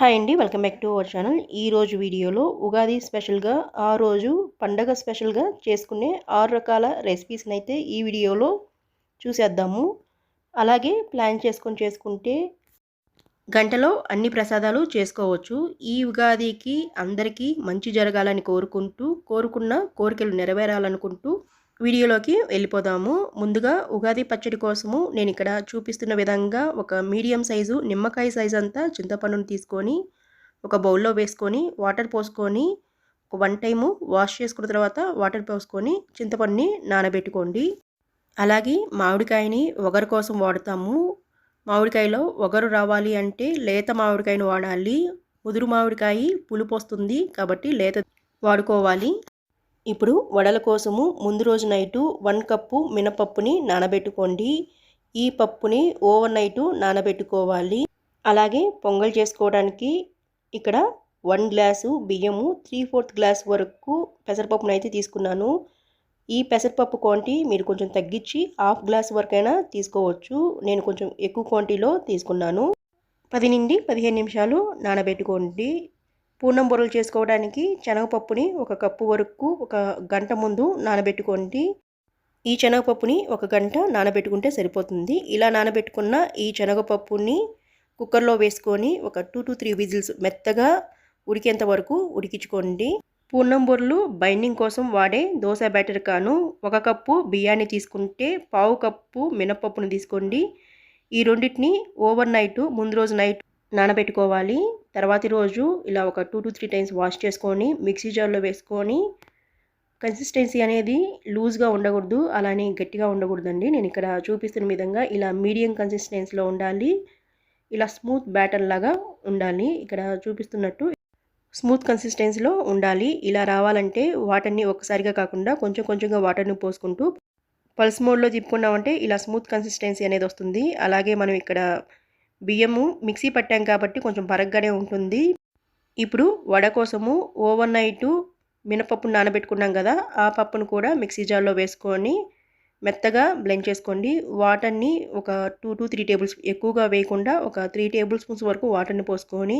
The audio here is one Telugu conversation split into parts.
హాయ్ అండి welcome back to our channel ఈరోజు వీడియోలో ఉగాది స్పెషల్గా ఆ రోజు పండగ స్పెషల్గా చేసుకునే ఆరు రకాల రెసిపీస్ని అయితే ఈ వీడియోలో చూసేద్దాము. అలాగే ప్లాన్ చేసుకొని చేసుకుంటే గంటలో అన్ని ప్రసాదాలు చేసుకోవచ్చు. ఈ ఉగాదికి అందరికీ మంచి జరగాలని కోరుకుంటూ కోరుకున్న కోరికలు నెరవేరాలనుకుంటూ వీడియోలోకి వెళ్ళిపోదాము. ముందుగా ఉగాది పచ్చడి కోసము నేను ఇక్కడ చూపిస్తున్న విధంగా ఒక మీడియం సైజు నిమ్మకాయ సైజు అంతా చింతపండును తీసుకొని ఒక బౌల్లో వేసుకొని వాటర్ పోసుకొని ఒక వన్ టైము వాష్ చేసుకున్న తర్వాత వాటర్ పోసుకొని చింతపండుని నానబెట్టుకోండి. అలాగే మామిడికాయని ఒగరు కోసం వాడతాము. మామిడికాయలో ఒగరు రావాలి అంటే లేత మామిడికాయను వాడాలి. ముదురు మామిడికాయ పులుపు వస్తుంది కాబట్టి లేత వాడుకోవాలి. ఇప్పుడు వడల కోసము ముందు రోజు నైటు వన్ కప్పు మినపప్పుని నానబెట్టుకోండి. ఈ పప్పుని ఓవర్ నైటు నానబెట్టుకోవాలి. అలాగే పొంగల్ చేసుకోవడానికి ఇక్కడ వన్ గ్లాసు బియ్యము త్రీ ఫోర్త్ గ్లాస్ వరకు పెసరపప్పును అయితే తీసుకున్నాను. ఈ పెసరపప్పు క్వాంటిటీ మీరు కొంచెం తగ్గించి హాఫ్ గ్లాస్ వరకైనా తీసుకోవచ్చు. నేను కొంచెం ఎక్కువ క్వాంటిటీలో తీసుకున్నాను. పది నుండి పదిహేను నిమిషాలు నానబెట్టుకోండి. పూర్ణం బొరలు చేసుకోవడానికి శనగపప్పుని ఒక కప్పు వరకు ఒక గంట ముందు నానబెట్టుకోండి. ఈ శనగపప్పుని ఒక గంట నానబెట్టుకుంటే సరిపోతుంది. ఇలా నానబెట్టుకున్న ఈ శనగపప్పుని కుక్కర్లో వేసుకొని ఒక టూ టు త్రీ విజిల్స్ మెత్తగా ఉడికేంత వరకు ఉడికించుకోండి. పూర్ణం బొర్రలు బైండింగ్ కోసం వాడే దోశ బ్యాటర్ కాను ఒక కప్పు బియ్యాన్ని తీసుకుంటే పావు కప్పు మినపప్పును తీసుకోండి. ఈ రెండింటిని ఓవర్ నైట్ ముందు రోజు నైట్ నానబెట్టుకోవాలి. తర్వాతి రోజు ఇలా ఒక two to three times wash చేసుకొని మిక్సీ జార్లో వేసుకొని కన్సిస్టెన్సీ అనేది లూజ్గా ఉండకూడదు అలానే గట్టిగా ఉండకూడదండి. నేను ఇక్కడ చూపిస్తున్న విధంగా ఇలా మీడియం కన్సిస్టెన్సీలో ఉండాలి. ఇలా స్మూత్ బ్యాటర్ లాగా ఉండాలి. ఇక్కడ చూపిస్తున్నట్టు స్మూత్ కన్సిస్టెన్సీలో ఉండాలి. ఇలా రావాలంటే వాటర్ని ఒక్కసారిగా కాకుండా కొంచెం కొంచెంగా వాటర్ని పోసుకుంటూ పల్స్ మోడ్లో తిప్పుకున్నామంటే ఇలా స్మూత్ కన్సిస్టెన్సీ అనేది వస్తుంది. అలాగే మనం ఇక్కడ బియ్యము మిక్సీ పట్టాం కాబట్టి కొంచెం పరగ్గానే ఉంటుంది. ఇప్పుడు వడ కోసము ఓవర్ నైట్ మినపప్పును నానబెట్టుకున్నాం కదా ఆ పప్పును కూడా మిక్సీ జార్లో వేసుకొని మెత్తగా బ్లెండ్ చేసుకోండి. వాటర్ని ఒక టూ టు త్రీ టేబుల్స్ ఎక్కువగా వేయకుండా ఒక త్రీ టేబుల్ స్పూన్స్ వరకు వాటర్ని పోసుకొని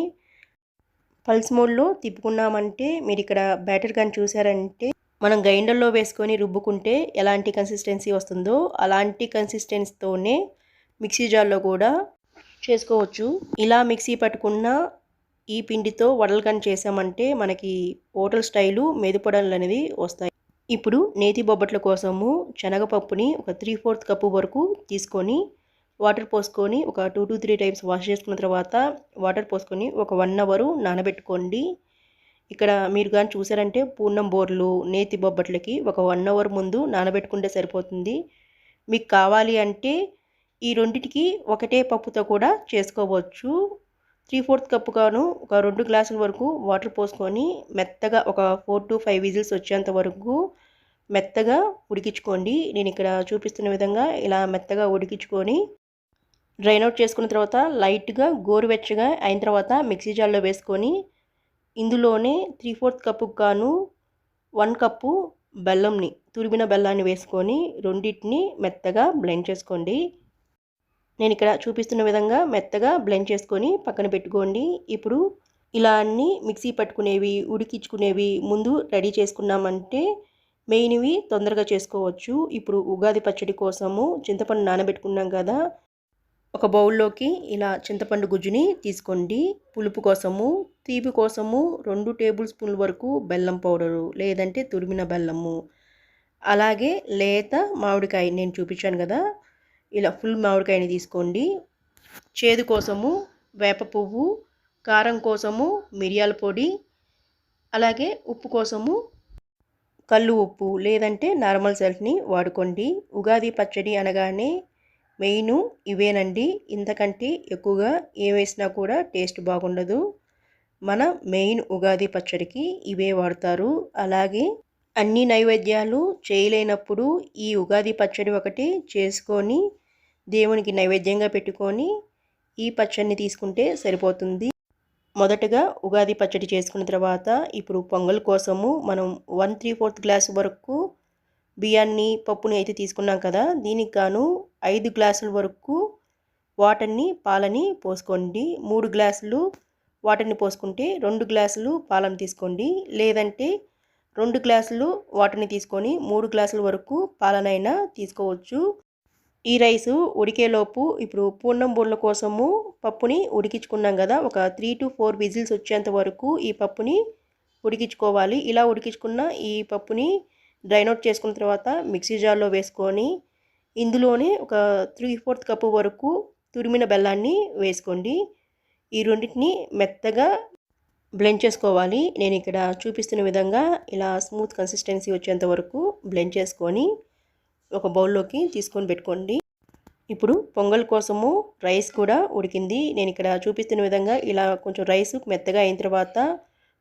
పల్స్ మోడ్లో తిప్పుకున్నామంటే మీరు ఇక్కడ బ్యాటర్ కానీ చూసారంటే మనం గ్రైండర్లో వేసుకొని రుబ్బుకుంటే ఎలాంటి కన్సిస్టెన్సీ వస్తుందో అలాంటి కన్సిస్టెన్సీతోనే మిక్సీ జార్లో కూడా చేసుకోవచ్చు. ఇలా మిక్సీ పట్టుకున్న ఈ పిండితో వడలు కానీ చేసామంటే మనకి హోటల్ స్టైలు మెదుపడలు అనేవి వస్తాయి. ఇప్పుడు నేతి బొబ్బట్ల కోసము శనగపప్పుని ఒక త్రీ ఫోర్త్ కప్పు వరకు తీసుకొని వాటర్ పోసుకొని ఒక two to three times wash చేసుకున్న తర్వాత వాటర్ పోసుకొని ఒక వన్ అవరు నానబెట్టుకోండి. ఇక్కడ మీరు కానీ చూసారంటే పూర్ణం బోర్లు నేతి బొబ్బట్లకి ఒక వన్ అవర్ ముందు నానబెట్టుకుంటే సరిపోతుంది. మీకు కావాలి అంటే ఈ రెండింటికి ఒకటే పప్పుతో కూడా చేసుకోవచ్చు. త్రీ ఫోర్త్ కప్పు గాను ఒక రెండు గ్లాసుల వరకు వాటర్ పోసుకొని మెత్తగా ఒక ఫోర్ టు ఫైవ్ విజిల్స్ వచ్చేంత వరకు మెత్తగా ఉడికించుకోండి. నేను ఇక్కడ చూపిస్తున్న విధంగా ఇలా మెత్తగా ఉడికించుకొని డ్రైన్ అవుట్ చేసుకున్న తర్వాత లైట్గా గోరువెచ్చగా అయిన తర్వాత మిక్సీ జార్లో వేసుకొని ఇందులోనే త్రీ ఫోర్త్ కప్పుకు గాను వన్ కప్పు బెల్లంని తురిమిన బెల్లాన్ని వేసుకొని రెండింటిని మెత్తగా బ్లెండ్ చేసుకోండి. నేను ఇక్కడ చూపిస్తున్న విధంగా మెత్తగా బ్లెండ్ చేసుకొని పక్కన పెట్టుకోండి. ఇప్పుడు ఇలా అన్ని మిక్సీ పట్టుకునేవి ఉడికించుకునేవి ముందు రెడీ చేసుకున్నామంటే మెయిన్వి తొందరగా చేసుకోవచ్చు. ఇప్పుడు ఉగాది పచ్చడి కోసము చింతపండు నానబెట్టుకున్నాం కదా ఒక బౌల్లోకి ఇలా చింతపండు గుజ్జుని తీసుకోండి. పులుపు కోసము తీపి కోసము రెండు టేబుల్ స్పూన్ల వరకు బెల్లం పౌడరు లేదంటే తురిమిన బెల్లము. అలాగే లేత మామిడికాయ నేను చూపించాను కదా ఇలా ఫుల్ మామిడికాయని తీసుకోండి. చేదు కోసము వేప పువ్వు కారం కోసము మిరియాల పొడి అలాగే ఉప్పు కోసము కళ్ళు ఉప్పు లేదంటే నార్మల్ సెల్ఫ్ని వాడుకోండి. ఉగాది పచ్చడి అనగానే మెయిన్ ఇవేనండి. ఇంతకంటే ఎక్కువగా ఏ వేసినా కూడా టేస్ట్ బాగుండదు. మన మెయిన్ ఉగాది పచ్చడికి ఇవే వాడతారు. అలాగే అన్ని నైవేద్యాలు చేయలేనప్పుడు ఈ ఉగాది పచ్చడి ఒకటి చేసుకొని దేవునికి నైవేద్యంగా పెట్టుకొని ఈ పచ్చడిని తీసుకుంటే సరిపోతుంది. మొదటగా ఉగాది పచ్చడి చేసుకున్న తర్వాత ఇప్పుడు పొంగల్ కోసము మనం వన్ త్రీ ఫోర్త్ గ్లాస్ వరకు బియ్యాన్ని పప్పుని అయితే తీసుకున్నాం కదా దీనికి గాను ఐదు గ్లాసుల వరకు వాటర్ని పాలని పోసుకోండి. మూడు గ్లాసులు వాటర్ని పోసుకుంటే రెండు గ్లాసులు పాలను తీసుకోండి. లేదంటే రెండు గ్లాసులు వాటర్ని తీసుకొని మూడు గ్లాసుల వరకు పాలనైనా తీసుకోవచ్చు. ఈ రైసు ఉడికేలోపు ఇప్పుడు పూర్ణం బోళ్ళ కోసము పప్పుని ఉడికించుకున్నాం కదా ఒక త్రీ టు ఫోర్ విజిల్స్ వచ్చేంత వరకు ఈ పప్పుని ఉడికించుకోవాలి. ఇలా ఉడికించుకున్న ఈ పప్పుని డ్రైన్ అవుట్ చేసుకున్న తర్వాత మిక్సీ జార్లో వేసుకొని ఇందులోనే ఒక త్రీ ఫోర్త్ కప్పు వరకు తురిమిన బెల్లాన్ని వేసుకోండి. ఈ రెండింటిని మెత్తగా బ్లెండ్ చేసుకోవాలి. నేను ఇక్కడ చూపిస్తున్న విధంగా ఇలా స్మూత్ కన్సిస్టెన్సీ వచ్చేంత వరకు బ్లెండ్ చేసుకొని ఒక బౌల్లోకి తీసుకొని పెట్టుకోండి. ఇప్పుడు పొంగల్ కోసము రైస్ కూడా ఉడికింది. నేను ఇక్కడ చూపిస్తున్న విధంగా ఇలా కొంచెం రైస్ మెత్తగా అయిన తర్వాత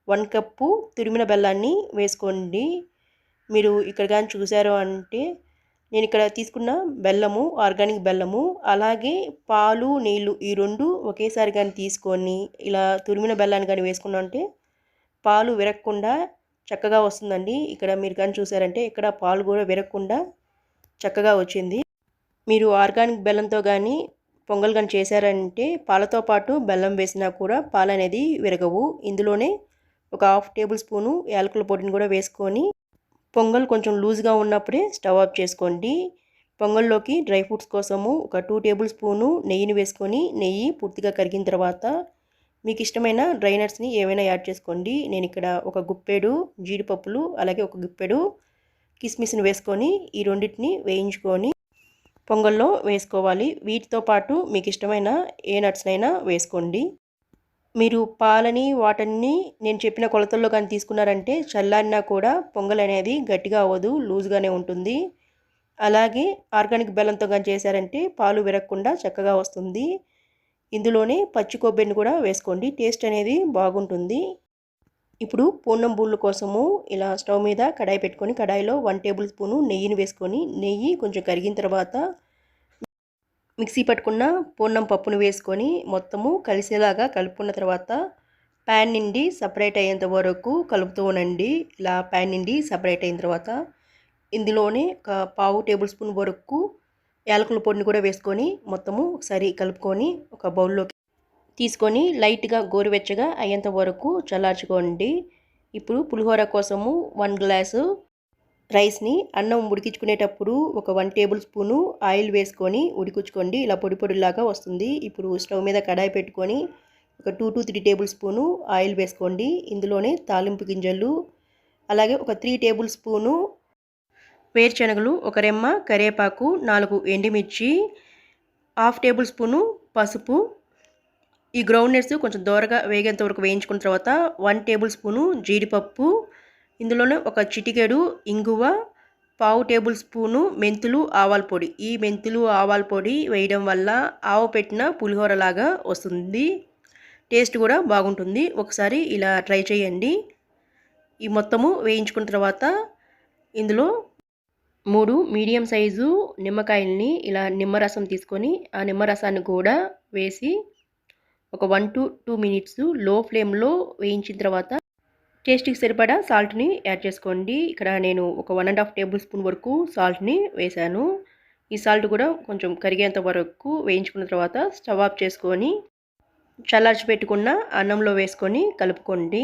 వన్ కప్పు తురిమిన బెల్లాన్ని వేసుకోండి. మీరు ఇక్కడ కానీ చూసారు అంటే నేను ఇక్కడ తీసుకున్న బెల్లము ఆర్గానిక్ బెల్లము అలాగే పాలు నీళ్ళు ఈ రెండు ఒకేసారి కానీ తీసుకొని ఇలా తురిమిన బెల్లాన్ని కానీ వేసుకున్నా అంటే పాలు విరగకుండా చక్కగా వస్తుందండి. ఇక్కడ మీరు కానీ చూసారంటే ఇక్కడ పాలు కూడా విరగకుండా చక్కగా వచ్చింది. మీరు ఆర్గానిక్ బెల్లంతో కానీ పొంగల్ కానీ చేశారంటే పాలతో పాటు బెల్లం వేసినా కూడా పాలు అనేది విరగవు. ఇందులోనే ఒక హాఫ్ టేబుల్ స్పూను యాలకుల పొడిని కూడా వేసుకొని పొంగల్ కొంచెం లూజ్గా ఉన్నప్పుడే స్టవ్ ఆఫ్ చేసుకోండి. పొంగల్లోకి డ్రై ఫ్రూట్స్ కోసము ఒక టూ టేబుల్ స్పూను నెయ్యిని వేసుకొని నెయ్యి పూర్తిగా కరిగిన తర్వాత మీకు ఇష్టమైన డ్రై నట్స్ని ఏమైనా యాడ్ చేసుకోండి. నేను ఇక్కడ ఒక గుప్పెడు జీడిపప్పులు అలాగే ఒక గుప్పెడు కిస్మిస్ని వేసుకొని ఈ రెండింటిని వేయించుకొని పొంగల్లో వేసుకోవాలి. వీటితో పాటు మీకు ఇష్టమైన ఏ నట్స్నైనా వేసుకోండి. మీరు పాలని వాటర్ని నేను చెప్పిన కొలతల్లో కానీ తీసుకున్నారంటే చల్లారినా కూడా పొంగల్ అనేది గట్టిగా అవ్వదు లూజ్గానే ఉంటుంది. అలాగే ఆర్గానిక్ బెల్లంతో కానీ చేశారంటే పాలు విరగకుండా చక్కగా వస్తుంది. ఇందులోనే పచ్చి కొబ్బరిని కూడా వేసుకోండి. టేస్ట్ అనేది బాగుంటుంది. ఇప్పుడు పూర్ణం బూళ్ళు కోసము ఇలా స్టవ్ మీద కడాయి పెట్టుకొని కడాయిలో వన్ టేబుల్ స్పూను నెయ్యిని వేసుకొని నెయ్యి కొంచెం కరిగిన తర్వాత మిక్సీ పట్టుకున్న పూర్ణం పప్పును వేసుకొని మొత్తము కలిసేలాగా కలుపుకున్న తర్వాత ప్యాన్ నుండి సపరేట్ అయ్యేంత వరకు కలుపుతూ ఉండండి. ఇలా ప్యాన్ నుండి సపరేట్ అయిన తర్వాత ఇందులోనే ఒక పావు టేబుల్ స్పూన్ వరకు యాలకుల పొడిని కూడా వేసుకొని మొత్తము ఒకసారి కలుపుకొని ఒక బౌల్లోకి తీసుకొని లైట్గా గోరువెచ్చగా అయ్యేంత వరకు చల్లార్చుకోండి. ఇప్పుడు పులిహోర కోసము వన్ గ్లాసు రైస్ని అన్నం ఉడికించుకునేటప్పుడు ఒక వన్ టేబుల్ స్పూను ఆయిల్ వేసుకొని ఉడికించుకోండి. ఇలా పొడి పొడిలాగా వస్తుంది. ఇప్పుడు స్టవ్ మీద కడాయి పెట్టుకొని ఒక two to three tablespoon oil వేసుకోండి. ఇందులోనే తాలింపు గింజలు అలాగే ఒక త్రీ టేబుల్ స్పూను వేరుశనగలు ఒక రెమ్మ కరివేపాకు నాలుగు ఎండుమిర్చి హాఫ్ టేబుల్ స్పూను పసుపు ఈ గ్రౌండ్ నట్స్ కొంచెం దూరగా వేగేంత వరకు వేయించుకున్న తర్వాత వన్ టేబుల్ స్పూను జీడిపప్పు ఇందులోనే ఒక చిటికెడు ఇంగువ పావు టేబుల్ స్పూను మెంతులు ఆవాల పొడి. ఈ మెంతులు ఆవాల పొడి వేయడం వల్ల ఆవు పెట్టిన పులిహోర లాగా వస్తుంది. టేస్ట్ కూడా బాగుంటుంది. ఒకసారి ఇలా ట్రై చేయండి. ఈ మొత్తము వేయించుకున్న తర్వాత ఇందులో మూడు మీడియం సైజు నిమ్మకాయల్ని ఇలా నిమ్మరసం తీసుకొని ఆ నిమ్మరసాన్ని కూడా వేసి ఒక వన్ టు టూ మినిట్స్లో ఫ్లేమ్లో వేయించిన తర్వాత టేస్ట్కి సరిపడా సాల్ట్ని యాడ్ చేసుకోండి. ఇక్కడ నేను ఒక one and half tablespoon వరకు సాల్ట్ని వేశాను ఈ సాల్ట్ కూడా కొంచెం కరిగేంత వరకు వేయించుకున్న తర్వాత స్టవ్ ఆఫ్ చేసుకొని చల్లార్చి పెట్టుకున్న అన్నంలో వేసుకొని కలుపుకోండి.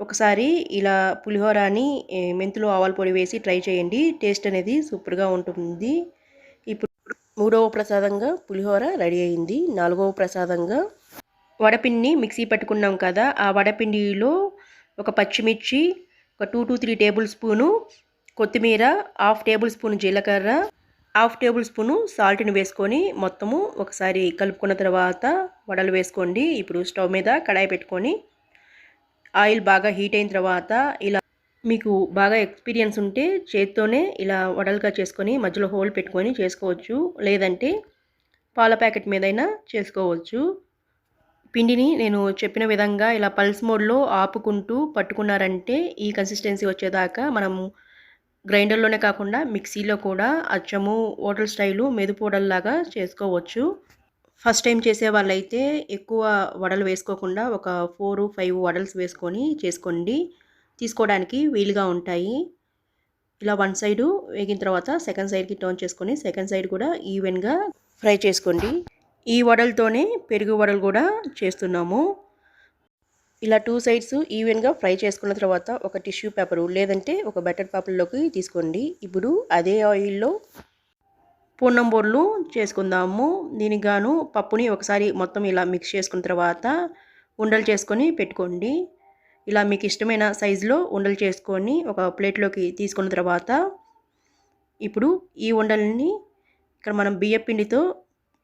ఒకసారి ఇలా పులిహోరాని మెంతులు ఆవాల పొడి వేసి ట్రై చేయండి. టేస్ట్ అనేది సూపర్గా ఉంటుంది. ఇప్పుడు మూడవ ప్రసాదంగా పులిహోర రెడీ అయింది. నాలుగవ ప్రసాదంగా వడపిండిని మిక్సీ పెట్టుకున్నాం కదా ఆ వడపిండిలో ఒక పచ్చిమిర్చి ఒక two to three tablespoon కొత్తిమీర హాఫ్ టేబుల్ స్పూన్ జీలకర్ర హాఫ్ టేబుల్ స్పూను సాల్ట్ని వేసుకొని మొత్తము ఒకసారి కలుపుకున్న తర్వాత వడలు వేసుకోండి. ఇప్పుడు స్టవ్ మీద కడాయి పెట్టుకొని ఆయిల్ బాగా హీట్ అయిన తర్వాత ఇలా మీకు బాగా ఎక్స్పీరియన్స్ ఉంటే చేత్తోనే ఇలా వడలుగా చేసుకొని మధ్యలో హోల్ పెట్టుకొని చేసుకోవచ్చు. లేదంటే పాల ప్యాకెట్ మీదైనా చేసుకోవచ్చు. పిండిని నేను చెప్పిన విధంగా ఇలా పల్స్ మోడ్లో ఆపుకుంటూ పట్టుకున్నారంటే ఈ కన్సిస్టెన్సీ వచ్చేదాకా మనము గ్రైండర్లోనే కాకుండా మిక్సీలో కూడా అచ్చము హోటల్ స్టైలు మెదుపోడల్లాగా చేసుకోవచ్చు. ఫస్ట్ టైం చేసే వాళ్ళైతే ఎక్కువ వడలు వేసుకోకుండా ఒక ఫోర్ ఫైవ్ వడల్స్ వేసుకొని చేసుకోండి. తీసుకోవడానికి వీలుగా ఉంటాయి. ఇలా వన్ సైడు వేగిన తర్వాత సెకండ్ సైడ్కి టర్న్ చేసుకొని సెకండ్ సైడ్ కూడా ఈవెన్గా ఫ్రై చేసుకోండి. ఈ వడలతోనే పెరుగు వడలు కూడా చేస్తున్నాము. ఇలా టూ సైడ్స్ ఈవెన్గా ఫ్రై చేసుకున్న తర్వాత ఒక టిష్యూ పేపరు లేదంటే ఒక బెటర్ పేపర్లోకి తీసుకోండి. ఇప్పుడు అదే ఆయిల్లో పూర్ణం బోర్లు చేసుకుందాము. దీనికి గాను పప్పుని ఒకసారి మొత్తం ఇలా మిక్స్ చేసుకున్న తర్వాత ఉండలు చేసుకొని పెట్టుకోండి. ఇలా మీకు ఇష్టమైన సైజులో ఉండలు చేసుకొని ఒక ప్లేట్లోకి తీసుకున్న తర్వాత ఇప్పుడు ఈ ఉండల్ని ఇక్కడ మనం బియ్య పిండితో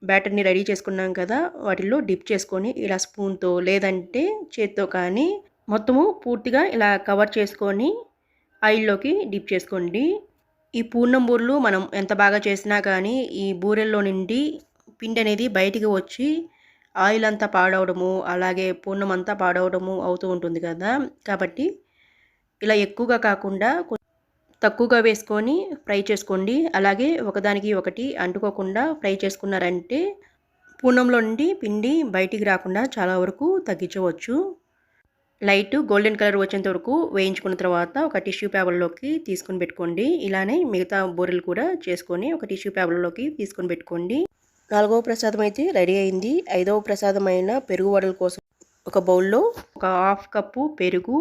బ్యాటర్ని రెడీ చేసుకున్నాం కదా వాటిల్లో డిప్ చేసుకొని ఇలా స్పూన్తో లేదంటే చేత్తో కానీ మొత్తము పూర్తిగా ఇలా కవర్ చేసుకొని ఆయిల్లోకి డిప్ చేసుకోండి. ఈ పూర్ణం బూరెలు మనం ఎంత బాగా చేసినా కానీ ఈ బూరెల్లో నుండి పిండి అనేది బయటికి వచ్చి ఆయిల్ అంతా పాడవడము అలాగే పూర్ణం అంతా పాడవడము అవుతూ ఉంటుంది కదా. కాబట్టి ఇలా ఎక్కువగా కాకుండా తక్కువగా వేసుకొని ఫ్రై చేసుకోండి. అలాగే ఒకదానికి ఒకటి అంటుకోకుండా ఫ్రై చేసుకున్నారంటే పూర్ణంలో నుండి పిండి బయటికి రాకుండా చాలా వరకు తగ్గించవచ్చు. లైట్ గోల్డెన్ కలర్ వచ్చేంత వరకు వేయించుకున్న తర్వాత ఒక టిష్యూ పేపర్లోకి తీసుకొని పెట్టుకోండి. ఇలానే మిగతా బూరెలు కూడా చేసుకొని ఒక టిష్యూ పేపర్లోకి తీసుకొని పెట్టుకోండి. నాలుగవ ప్రసాదం అయితే రెడీ అయింది. ఐదవ ప్రసాదమైన పెరుగు వడల కోసం ఒక బౌల్లో ఒక హాఫ్ కప్పు పెరుగు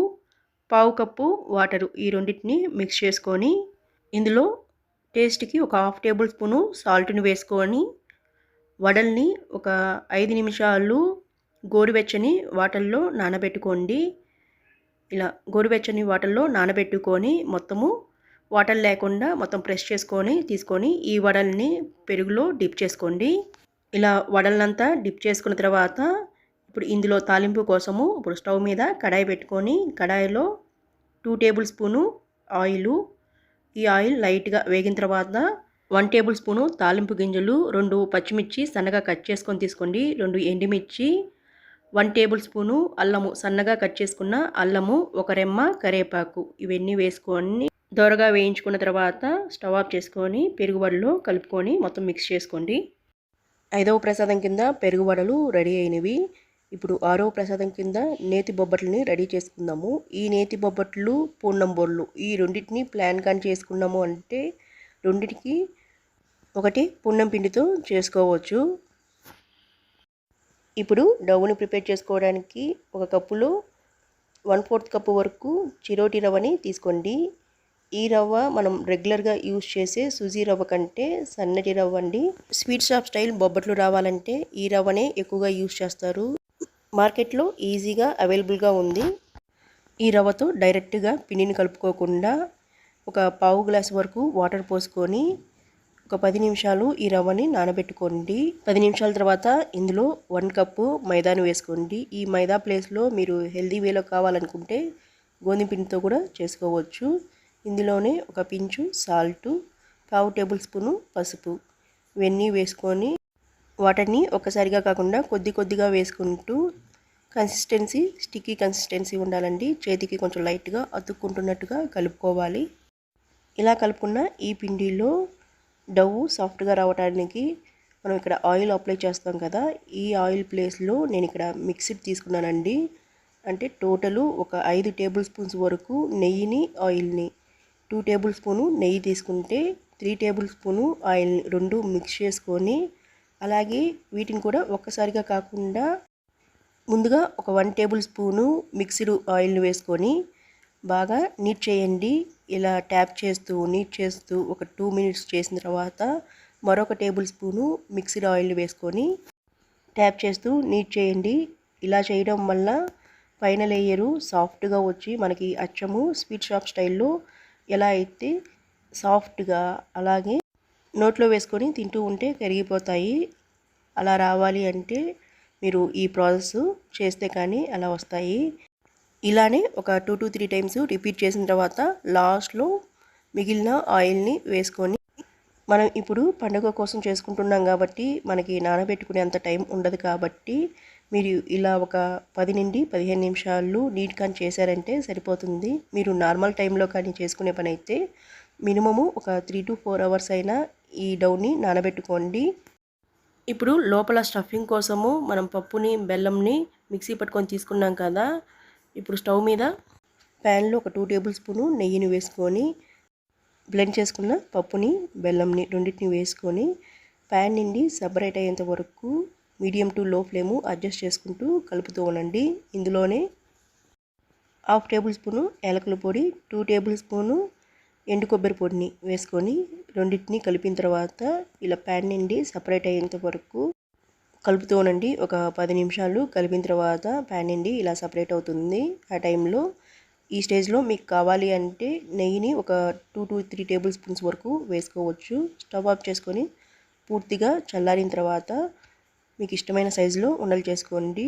పావు కప్పు వాటరు ఈ రెండింటిని మిక్స్ చేసుకొని ఇందులో టేస్ట్కి ఒక హాఫ్ టేబుల్ స్పూను సాల్ట్ని వేసుకొని వడల్ని ఒక ఐదు నిమిషాలు గోరువెచ్చని వాటర్లో నానబెట్టుకోండి. ఇలా గోరువెచ్చని వాటర్లో నానబెట్టుకొని మొత్తము వాటర్ లేకుండా మొత్తం ప్రెస్ చేసుకొని తీసుకొని ఈ వడల్ని పెరుగులో డిప్ చేసుకోండి. ఇలా వడలనంతా డిప్ చేసుకున్న తర్వాత ఇప్పుడు ఇందులో తాలింపు కోసము ఇప్పుడు స్టవ్ మీద కడాయి పెట్టుకొని కడాయిలో టూ టేబుల్ స్పూను ఆయిలు ఈ ఆయిల్ లైట్గా వేగిన తర్వాత వన్ టేబుల్ స్పూను తాలింపు గింజలు రెండు పచ్చిమిర్చి సన్నగా కట్ చేసుకొని తీసుకోండి రెండు ఎండిమిర్చి వన్ టేబుల్ స్పూను అల్లము సన్నగా కట్ చేసుకున్న అల్లము ఒక రెమ్మ కరేపాకు ఇవన్నీ వేసుకొని దోరగా వేయించుకున్న తర్వాత స్టవ్ ఆఫ్ చేసుకొని పెరుగుబడలో కలుపుకొని మొత్తం మిక్స్ చేసుకోండి. ఐదవ ప్రసాదం కింద పెరుగుబడలు రెడీ అయినవి. ఇప్పుడు ఆరో ప్రసాదం కింద నేతి బొబ్బట్లని రెడీ చేసుకుందాము. ఈ నేతి బొబ్బట్లు పూర్ణం బొర్లు ఈ రెండింటిని ప్లాన్ కానీ చేసుకున్నాము అంటే రెండింటికి ఒకటి పూర్ణం పిండితో చేసుకోవచ్చు. ఇప్పుడు డవ్వుని ప్రిపేర్ చేసుకోవడానికి ఒక కప్పులో వన్ ఫోర్త్ కప్పు వరకు చిరోటి రవ్వని తీసుకోండి. ఈ రవ్వ మనం రెగ్యులర్గా యూజ్ చేసే సుజీ రవ్వ కంటే సన్నటి రవ్వ అండి స్వీట్ షాప్ స్టైల్ బొబ్బట్లు రావాలంటే ఈ రవ్వనే ఎక్కువగా యూజ్ చేస్తారు. మార్కెట్లో ఈజీగా అవైలబుల్గా ఉంది. ఈ రవ్వతో డైరెక్ట్గా పిండిని కలుపుకోకుండా ఒక పావు గ్లాస్ వరకు వాటర్ పోసుకొని ఒక పది నిమిషాలు ఈ రవ్వని నానబెట్టుకోండి. పది నిమిషాల తర్వాత ఇందులో వన్ కప్పు మైదాను వేసుకోండి. ఈ మైదా ప్లేస్లో మీరు హెల్దీ వేలో కావాలనుకుంటే గోధుమ పిండితో కూడా చేసుకోవచ్చు. ఇందులోనే ఒక పించు సాల్టు పావు టేబుల్ స్పూను పసుపు. ఇవన్నీ వేసుకొని వాటర్ని ఒక్కసారిగా కాకుండా కొద్ది కొద్దిగా వేసుకుంటూ కన్సిస్టెన్సీ స్టిక్కీ కన్సిస్టెన్సీ ఉండాలండి. చేతికి కొంచెం లైట్గా అతుక్కుంటున్నట్టుగా కలుపుకోవాలి. ఇలా కలుపుకున్న ఈ పిండిలో డవ్వు సాఫ్ట్గా రావడానికి మనం ఇక్కడ ఆయిల్ అప్లై చేస్తాం కదా. ఈ ఆయిల్ ప్లేస్లో నేను ఇక్కడ మిక్సీ తీసుకున్నానండి. అంటే టోటలు ఒక ఐదు టేబుల్ స్పూన్స్ వరకు నెయ్యిని ఆయిల్ని. టూ టేబుల్ స్పూను నెయ్యి తీసుకుంటే త్రీ టేబుల్ స్పూను ఆయిల్ని రెండు మిక్స్ చేసుకొని అలాగే వీటిని కూడా ఒక్కసారిగా కాకుండా ముందుగా ఒక వన్ టేబుల్ స్పూను మిక్స్డ్ ఆయిల్ని వేసుకొని బాగా నీట్ చేయండి. ఇలా ట్యాప్ చేస్తూ నీట్ చేస్తూ ఒక టూ మినిట్స్ చేసిన తర్వాత మరొక టేబుల్ స్పూను మిక్స్డ్ ఆయిల్ వేసుకొని ట్యాప్ చేస్తూ నీట్ చేయండి. ఇలా చేయడం వల్ల పైన లేయరు సాఫ్ట్గా వచ్చి మనకి అచ్చము స్వీట్ షాప్ స్టైల్లో ఎలా అయితే సాఫ్ట్గా అలాగే నోట్లో వేసుకొని తింటూ ఉంటే కరిగిపోతాయి. అలా రావాలి అంటే మీరు ఈ ప్రాసెస్ చేస్తే కానీ అలా వస్తాయి. ఇలానే ఒక two to three times repeat చేసిన తర్వాత లాస్ట్లో మిగిలిన ఆయిల్ని వేసుకొని మనం ఇప్పుడు పండుగ కోసం చేసుకుంటున్నాం కాబట్టి మనకి నానబెట్టుకునే అంత టైం ఉండదు కాబట్టి మీరు ఇలా ఒక పది నుండి పదిహేను నిమిషాలు నీట్ కానీ చేశారంటే సరిపోతుంది. మీరు నార్మల్ టైంలో కానీ చేసుకునే పని అయితే మినిమము ఒక త్రీ టు ఫోర్ అవర్స్ అయినా ఈ డౌని నానబెట్టుకోండి. ఇప్పుడు లోపల స్టఫింగ్ కోసము మనం పప్పుని బెల్లంని మిక్సీ పట్టుకొని తీసుకున్నాం కదా. ఇప్పుడు స్టవ్ మీద ప్యాన్లో ఒక టూ టేబుల్ స్పూను నెయ్యిని వేసుకొని బ్లెండ్ చేసుకున్న పప్పుని బెల్లంని రెండింటిని వేసుకొని ప్యాన్ నుండి సపరేట్ అయ్యేంత వరకు medium to low flame adjust చేసుకుంటూ కలుపుతూ ఉండండి. ఇందులోనే హాఫ్ టేబుల్ స్పూను యాలకుల పొడి టూ టేబుల్ స్పూను ఎండు కొబ్బరి పొడిని వేసుకొని రెండింటిని కలిపిన తర్వాత ఇలా ప్యాన్ నుండి సపరేట్ అయ్యేంత వరకు కలుపుతూనండి ఒక పది నిమిషాలు కలిపిన తర్వాత ప్యాన్ నుండి ఇలా సపరేట్ అవుతుంది. ఆ టైంలో ఈ స్టేజ్లో మీకు కావాలి అంటే నెయ్యిని ఒక two to three tablespoons వరకు వేసుకోవచ్చు. స్టవ్ ఆఫ్ చేసుకొని పూర్తిగా చల్లారిన తర్వాత మీకు ఇష్టమైన సైజులో ఉండలు చేసుకోండి.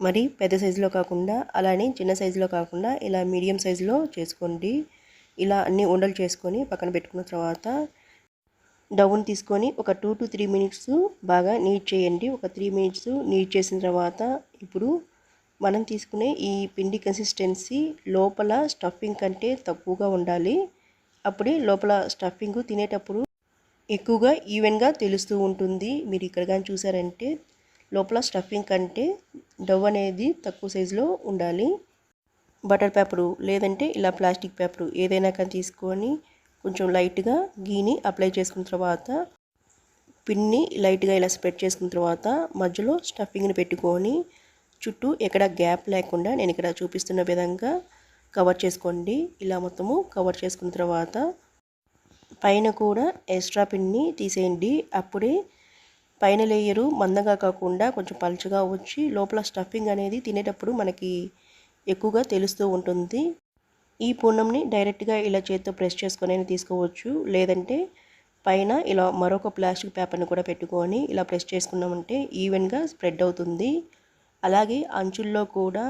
మరి పెద్ద సైజులో కాకుండా అలానే చిన్న సైజులో కాకుండా ఇలా మీడియం సైజులో చేసుకోండి. ఇలా అన్ని ఉండలు చేసుకొని పక్కన పెట్టుకున్న తర్వాత డౌన్ తీసుకొని ఒక టూ టు త్రీ మినిట్స్ బాగా నీట్ చేయండి. ఒక త్రీ మినిట్స్ నీట్ చేసిన తర్వాత ఇప్పుడు మనం తీసుకునే ఈ పిండి కన్సిస్టెన్సీ లోపల స్టఫింగ్ కంటే తక్కువగా ఉండాలి. అప్పుడే లోపల స్టఫింగ్ తినేటప్పుడు ఎక్కువగా ఈవెన్గా తెలుస్తూ ఉంటుంది. మీరు ఇక్కడ కానీ చూసారంటే లోపల స్టఫింగ్ కంటే డవ్ అనేది తక్కువ సైజులో ఉండాలి. బటర్ పేపరు లేదంటే ఇలా ప్లాస్టిక్ పేపరు ఏదైనా కానీ తీసుకొని కొంచెం లైట్గా గీని అప్లై చేసుకున్న తర్వాత పిన్ని లైట్గా ఇలా స్ప్రెడ్ చేసుకున్న తర్వాత మధ్యలో స్టఫింగ్ని పెట్టుకొని చుట్టూ ఎక్కడ గ్యాప్ లేకుండా నేను ఇక్కడ చూపిస్తున్న విధంగా కవర్ చేసుకోండి. ఇలా మొత్తము కవర్ చేసుకున్న తర్వాత పైన కూడా ఎక్స్ట్రా పిన్ని తీసేయండి. అప్పుడే పైన లేయరు మందంగా కాకుండా కొంచెం పలుచగా వచ్చి లోపల స్టఫింగ్ అనేది తినేటప్పుడు మనకి ఎక్కువగా తెలుస్తూ ఉంటుంది. ఈ పూర్ణంని డైరెక్ట్గా ఇలా చేత్తో ప్రెస్ చేసుకొని తీసుకోవచ్చు. లేదంటే పైన ఇలా మరొక ప్లాస్టిక్ పేపర్ని కూడా పెట్టుకొని ఇలా ప్రెస్ చేసుకున్నామంటే ఈవెన్గా స్ప్రెడ్ అవుతుంది. అలాగే అంచుల్లో కూడా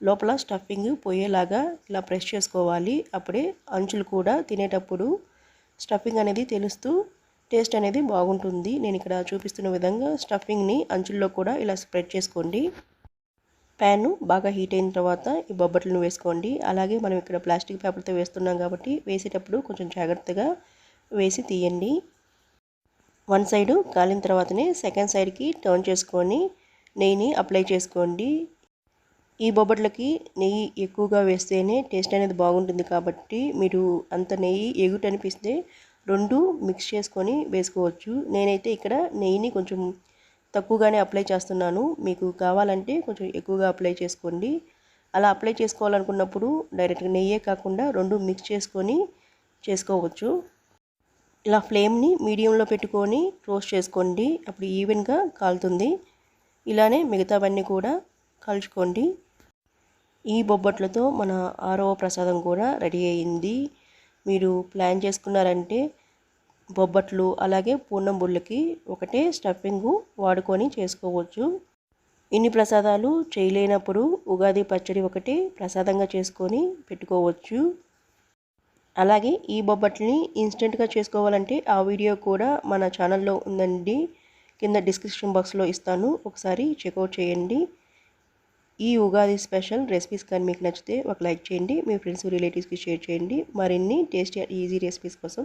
లోపల స్టఫింగ్ పోయేలాగా ఇలా ప్రెస్ చేసుకోవాలి. అప్పుడే అంచులు కూడా తినేటప్పుడు స్టఫింగ్ అనేది తెలుస్తూ టేస్ట్ అనేది బాగుంటుంది. నేను ఇక్కడ చూపిస్తున్న విధంగా స్టఫింగ్ని అంచుల్లో కూడా ఇలా స్ప్రెడ్ చేసుకోండి. ప్యాను బాగా హీట్ అయిన తర్వాత ఈ బొబ్బట్లను వేసుకోండి. అలాగే మనం ఇక్కడ ప్లాస్టిక్ పేపర్తో వేస్తున్నాం కాబట్టి వేసేటప్పుడు కొంచెం జాగ్రత్తగా వేసి తీయండి. వన్ సైడు కాలిన తర్వాతనే సెకండ్ సైడ్కి టర్న్ చేసుకొని నెయ్యిని అప్లై చేసుకోండి. ఈ బొబ్బట్లకి నెయ్యి ఎక్కువగా వేస్తేనే టేస్ట్ అనేది బాగుంటుంది కాబట్టి మీరు అంత నెయ్యి ఎగుట అనిపిస్తే రెండు మిక్స్ చేసుకొని వేసుకోవచ్చు. నేనైతే ఇక్కడ నెయ్యిని కొంచెం తక్కువగానే అప్లై చేస్తున్నాను. మీకు కావాలంటే కొంచెం ఎక్కువగా అప్లై చేసుకోండి. అలా అప్లై చేసుకోవాలనుకున్నప్పుడు డైరెక్ట్గా నెయ్యే కాకుండా రెండు మిక్స్ చేసుకొని చేసుకోవచ్చు. ఇలా ఫ్లేమ్ని మీడియంలో పెట్టుకొని రోస్ట్ చేసుకోండి. అప్పుడు ఈవెన్గా కాలుతుంది. ఇలానే మిగతావన్నీ కూడా కాల్చుకోండి. ఈ బొబ్బట్లతో మన ఆరవ ప్రసాదం కూడా రెడీ అయింది. మీరు ప్లాన్ చేసుకున్నారంటే బొబ్బట్లు అలాగే పూర్ణం బుళ్ళకి ఒకటే స్టఫింగు వాడుకొని చేసుకోవచ్చు. ఇన్ని ప్రసాదాలు చేయలేనప్పుడు ఉగాది పచ్చడి ఒకటి ప్రసాదంగా చేసుకొని పెట్టుకోవచ్చు. అలాగే ఈ బొబ్బట్లని ఇన్స్టెంట్గా చేసుకోవాలంటే ఆ వీడియో కూడా మన ఛానల్లో ఉందండి. కింద డిస్క్రిప్షన్ బాక్స్లో ఇస్తాను. ఒకసారి చెక్అవుట్ చేయండి. ఈ ఉగాది స్పెషల్ రెసిపీస్ కానీ మీకు నచ్చితే ఒక లైక్ చేయండి. మీ ఫ్రెండ్స్ రిలేటివ్స్కి షేర్ చేయండి. మరిన్ని టేస్టీ ఈజీ రెసిపీస్ కోసం